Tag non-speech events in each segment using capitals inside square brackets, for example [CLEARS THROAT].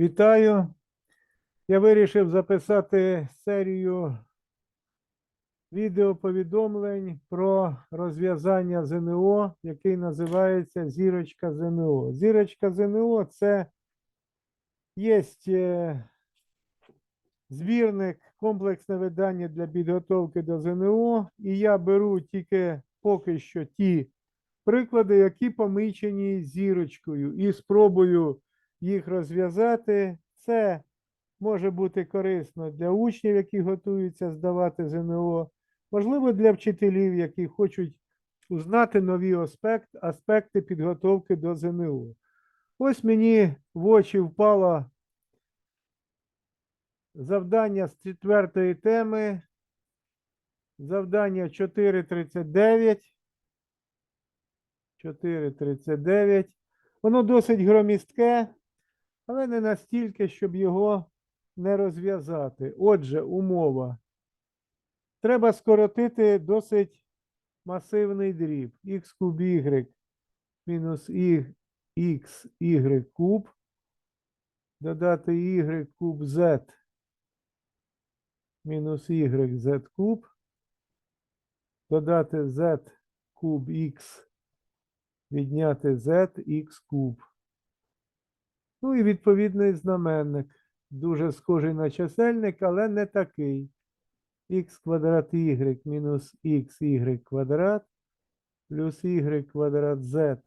Вітаю. Я вирішив записати серію відеоповідомлень про розв'язання ЗНО, який називається Зірочка ЗНО. Зірочка ЗНО це є збірник, комплексне видання для підготовки до ЗНО, і я беру тільки поки що ті приклади, які помічені зірочкою, і спробую їх розв'язати. Це може бути корисно для учнів, які готуються здавати ЗНО, можливо, для вчителів, які хочуть узнати нові аспект, аспекти підготовки до ЗНО. Ось мені в очі впало завдання з четвертої теми, завдання 4.39. 4.39. Воно досить громістке, але не настільки, щоб його не розв'язати. Отже, умова. Треба скоротити досить масивний дріб. х куб y мінус х y куб. Додати y куб z мінус y z куб. Додати z куб х відняти z х куб. Ну і відповідний знаменник. Дуже схожий на чисельник, але не такий. х квадрат y мінус х y квадрат плюс y квадрат z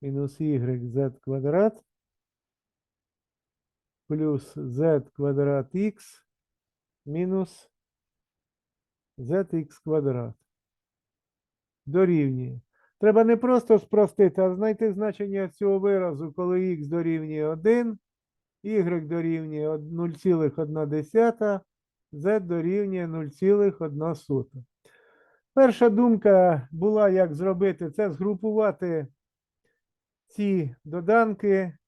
мінус y z квадрат плюс z квадрат х мінус zx квадрат. Дорівнює. Треба не просто спростити, а знайти значення цього виразу, коли х дорівнює 1, y дорівнює 0,1, z дорівнює 0,1. Перша думка була, як зробити це, згрупувати ці доданки,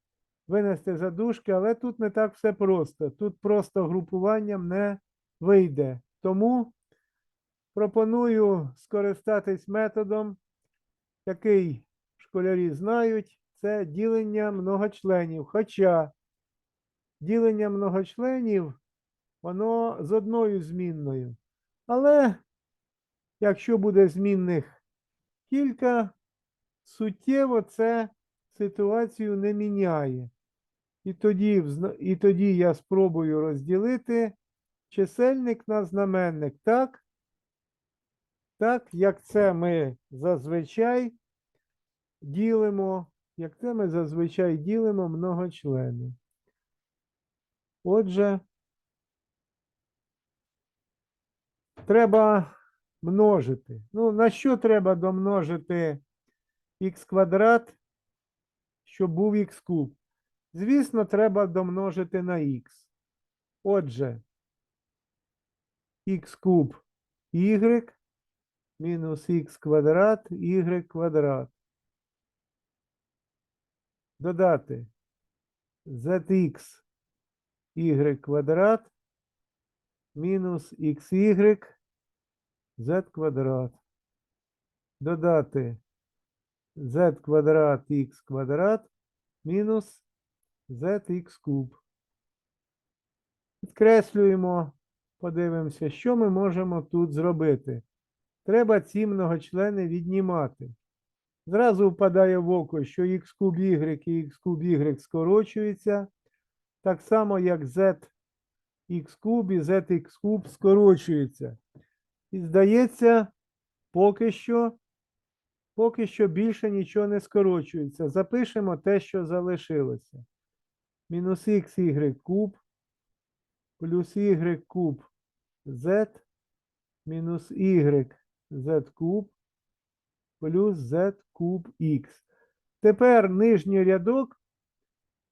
винести за дужки, але тут не так все просто. Тут просто групуванням не вийде. Тому пропоную скористатись методом який школярі знають, це ділення многочленів. Хоча ділення многочленів, воно з одною змінною. Але якщо буде змінних кілька, суттєво це ситуацію не міняє. І тоді, і тоді я спробую розділити чисельник на знаменник так, так, як це ми зазвичай ділимо, як це ми зазвичай ділимо многочлени. Отже, треба множити. Ну, на що треба домножити х квадрат, щоб був х куб? Звісно, треба домножити на х. Отже, х куб y мінус х квадрат, y квадрат. Додати zx y квадрат мінус xy z квадрат. Додати z квадрат х квадрат мінус zx куб. Підкреслюємо, подивимося, що ми можемо тут зробити. Треба ці многочлени віднімати. Зразу впадає в око, що х куб y і х куб y скорочуються, так само, як z х куб і zx куб скорочуються. І здається, поки що, поки що більше нічого не скорочується. Запишемо те, що залишилося. Мінус xy куб плюс y куб z мінус y z куб плюс z куб х. Тепер нижній рядок,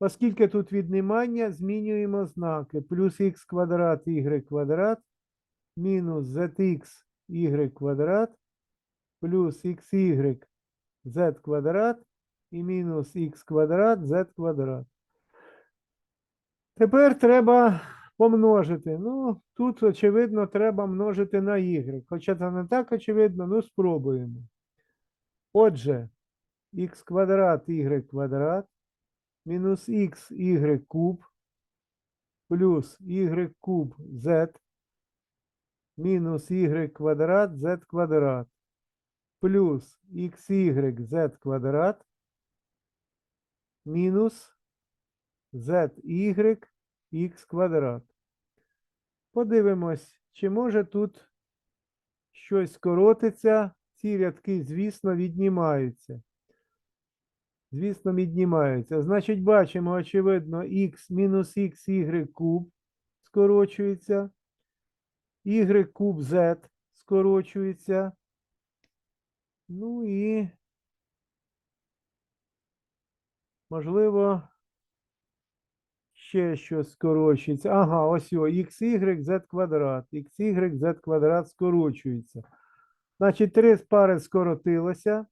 оскільки тут віднімання, змінюємо знаки. Плюс х квадрат y квадрат, мінус zx y квадрат, плюс xy z квадрат і мінус х квадрат z квадрат. Тепер треба помножити. Ну, тут, очевидно, треба множити на y. Хоча це не так очевидно, ну спробуємо. Отже, х квадрат y квадрат мінус х y куб плюс y куб z мінус y квадрат z квадрат плюс xy z квадрат мінус zy х квадрат. Подивимось, чи може тут щось скоротиться. Ці рядки, звісно, віднімаються. Звісно, віднімаються. Значить, бачимо, очевидно, х мінус y куб скорочується. y куб z скорочується. Ну і, можливо, ще щось скорочується. Ага, ось його, xy z квадрат. xy z квадрат скорочується. Значить, три пари скоротилося.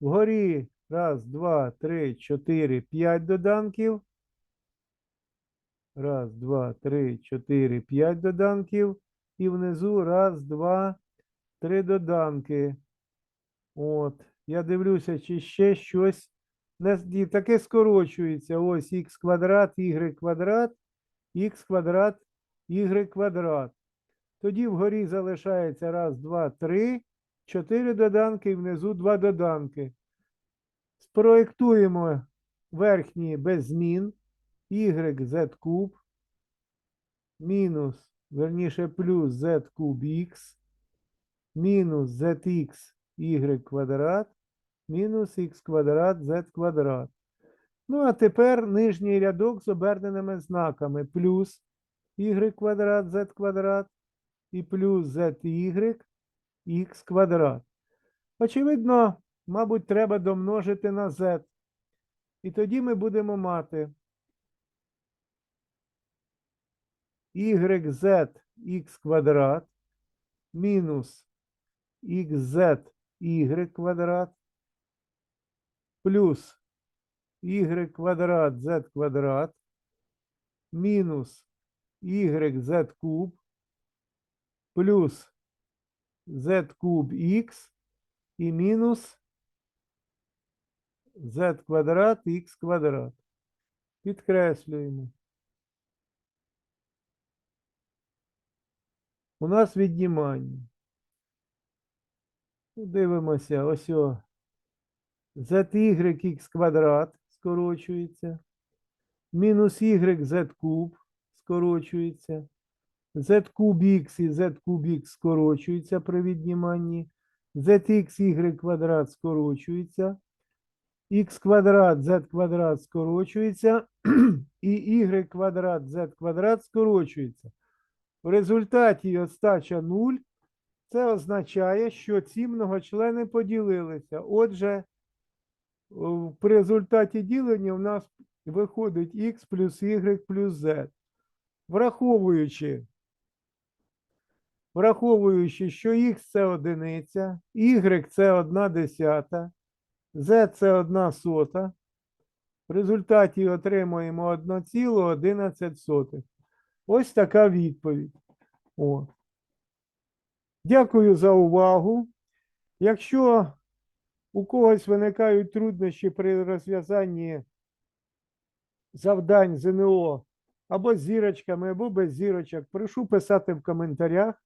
Вгорі раз, два, три, чотири, п'ять доданків. Раз, два, три, чотири, п'ять доданків. І внизу раз, два, три доданки. От. Я дивлюся, чи ще щось. Таке скорочується. Ось х квадрат, y квадрат, х квадрат, y квадрат. Тоді вгорі залишається раз, два, три, чотири доданки і внизу два доданки. Спроєктуємо верхні без змін. y z куб мінус, верніше, плюс z куб х мінус zx y квадрат мінус х квадрат z квадрат. Ну, а тепер нижній рядок з оберненими знаками. Плюс y квадрат z квадрат і плюс zy х квадрат. Очевидно, мабуть, треба домножити на z. І тоді ми будемо мати yz х квадрат мінус xz y квадрат плюс y квадрат z квадрат мінус yz куб плюс z куб х і мінус z квадрат х квадрат. Підкреслюємо. У нас віднімання. Ну, Дивимося, ось о. zy квадрат скорочується. Мінус z куб скорочується. Z куб х і z куб х скорочується при відніманні. zx y квадрат скорочується. х квадрат z квадрат скорочується. [CLEARS THROAT] І y квадрат z квадрат скорочується. В результаті остача 0. Це означає, що ці многочлени поділилися. Отже, в результаті ділення у нас виходить х плюс y плюс z. Враховуючи, враховуючи, що х це одиниця, y це одна десята, z це одна сота. В результаті отримуємо 1,11. Ось така відповідь. О. Дякую за увагу. Якщо у когось виникають труднощі при розв'язанні завдань ЗНО або з зірочками, або без зірочок, прошу писати в коментарях.